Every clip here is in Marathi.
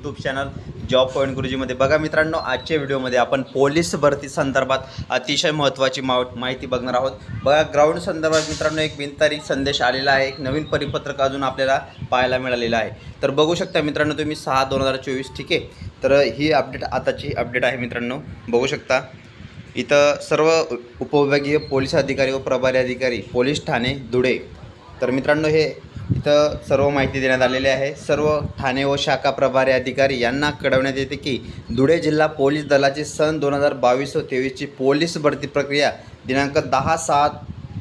यूट्यूब चॅनल जॉब पॉईंट गुरुजीमध्ये. बघा मित्रांनो आजच्या व्हिडिओमध्ये आपण पोलीस भरती संदर्भात अतिशय महत्त्वाची माव माहिती बघणार आहोत. बघा ग्राउंड संदर्भात मित्रांनो एक बिनतारीख संदेश आलेला आहे. एक नवीन परिपत्रक अजून आपल्याला पाहायला मिळालेलं आहे. तर बघू शकता मित्रांनो तुम्ही सहा दोन हजार चोवीस ठीक आहे? तर ही अपडेट आताची अपडेट आहे मित्रांनो. बघू शकता. इथं सर्व उपविभागीय पोलीस अधिकारी व प्रभारी अधिकारी पोलीस ठाणे धुळे. तर मित्रांनो हे इथं सर्व माहिती देण्यात आलेली आहे. सर्व ठाणे व शाखा प्रभारी अधिकारी यांना कळवण्यात येते की धुळे जिल्हा पोलीस दलाची सन दोन हजार बावीस व तेवीसची पोलीस भरती प्रक्रिया दिनांक दहा सात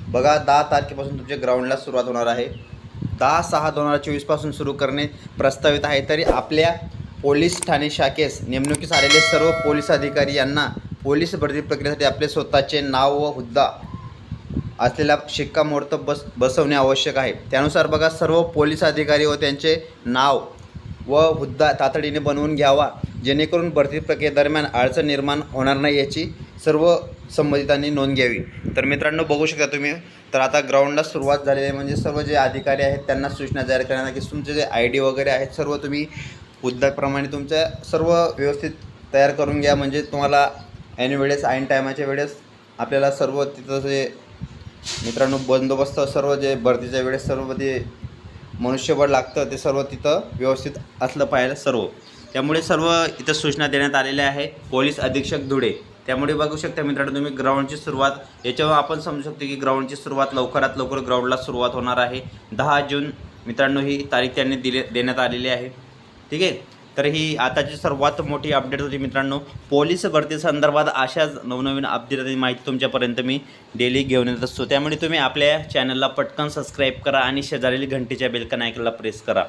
बघा दहा तारखेपासून तुमच्या ग्राउंडला सुरुवात होणार आहे. दहा सहा दोन हजार चोवीसपासून सुरू करणे प्रस्तावित आहे. तरी आपल्या पोलीस ठाणे शाखेस नेमणुकीस आलेले सर्व पोलीस अधिकारी यांना पोलीस भरती प्रक्रियेसाठी आपले स्वतःचे नाव व हुद्दा असलेला शिक्कामोर्तब बस बसवणे आवश्यक आहे. त्यानुसार बघा सर्व पोलीस अधिकारी व त्यांचे नाव व हुद्दा तातडीने बनवून घ्यावा. जेणेकरून भरती प्रक्रियेदरम्यान अडचण निर्माण होणार नाही याची सर्व संबंधितांनी नोंद घ्यावी. तर मित्रांनो बघू शकता तुम्ही. तर आता ग्राउंडला सुरुवात झालेली आहे. म्हणजे सर्व जे अधिकारी आहेत त्यांना सूचना जाहीर करण्यात की तुमचे जे आय डी वगैरे आहेत सर्व तुम्ही हुद्द्याप्रमाणे तुमच्या सर्व व्यवस्थित तयार करून घ्या. म्हणजे तुम्हाला ऐन वेळेस ऐन टायमाच्या वेळेस आपल्याला सर्व तिथं जे मित्रांनो बंदोबस्त सर्व जे भरतीच्या वेळेस सर्व जे मनुष्यबळ लागतं ते सर्व तिथं व्यवस्थित असलं पाहिजे सर्व. त्यामुळे सर्व इथं सूचना देण्यात आलेल्या आहे. पोलीस अधीक्षक धुळे. त्यामुळे बघू शकता मित्रांनो तुम्ही ग्राउंडची सुरुवात याच्यावर आपण समजू शकतो की ग्राउंडची सुरुवात लवकरात लवकर ग्राउंडला सुरुवात होणार आहे. दहा जून मित्रांनो ही तारीख त्यांनी दिले देण्यात आलेली आहे. ठीक आहे? तर ही आताची सर्वात मोठी अपडेट होती मित्रांनो. पोलीस भरती संदर्भात अशाच नवनवीन अपडेट आणि माहिती तुमच्यापर्यंत मी डेली घेऊन येत असतो. त्यामुळे तुम्ही आपल्या चॅनलला पटकन सबस्क्राईब करा आणि शेजारील घंटीच्या बेलकन ऐकायला प्रेस करा.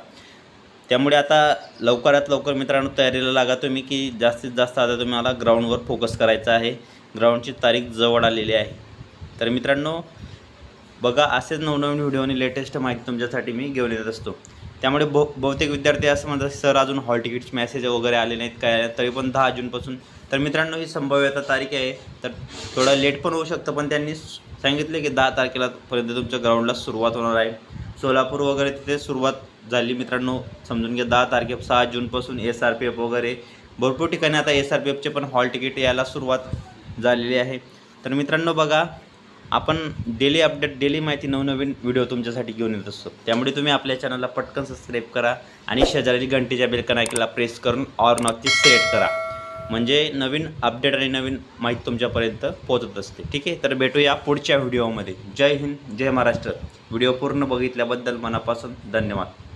त्यामुळे आता लवकरात लवकर मित्रांनो तयारीला लागा तुम्ही की जास्तीत जास्त आता तुम्हाला ग्राउंडवर फोकस करायचा आहे. ग्राउंडची तारीख जवळ आलेली आहे. तर मित्रांनो बघा असेच नवनवीन व्हिडिओ आणि लेटेस्ट माहिती तुमच्यासाठी मी घेऊन येत असतो. त्यामुळे बहु बहुतेक विद्यार्थी असं म्हणतात सर अजून हॉल तिकीट्स मेसेज वगैरे आले नाहीत काय? तरी पण दहा जूनपासून. तर मित्रांनो ही संभाव्यता तारीख आहे. तर थोडं लेट पण होऊ शकतं पण त्यांनी सांगितले की दहा तारखेला पर्यंत तुमच्या ग्राउंडला सुरुवात होणार आहे. सोलापूर वगैरे तिथे सुरुवात झाली. मित्रांनो समजून घ्या दहा तारखे सहा जूनपासून एस आर पी एफ वगैरे. भरपूर ठिकाणी आता एस आर पी एफचे पण हॉल तिकीट यायला सुरुवात झालेली आहे. तर मित्रांनो बघा आपण डेली अपडेट डेली माहिती नवनवीन व्हिडिओ तुमच्यासाठी घेऊन येत असतो. त्यामुळे तुम्ही आपल्या चॅनलला पटकन सबस्क्राईब करा आणि शेजारी घंटीच्या बेलकन प्रेस करून ऑर नॉकची सेट करा. म्हणजे नवीन अपडेट आणि नवीन माहिती तुमच्यापर्यंत पोहोचत असते. ठीक आहे? तर भेटूया पुढच्या व्हिडिओमध्ये जय हिंद जय महाराष्ट्र. व्हिडिओ पूर्ण बघितल्याबद्दल मनापासून धन्यवाद.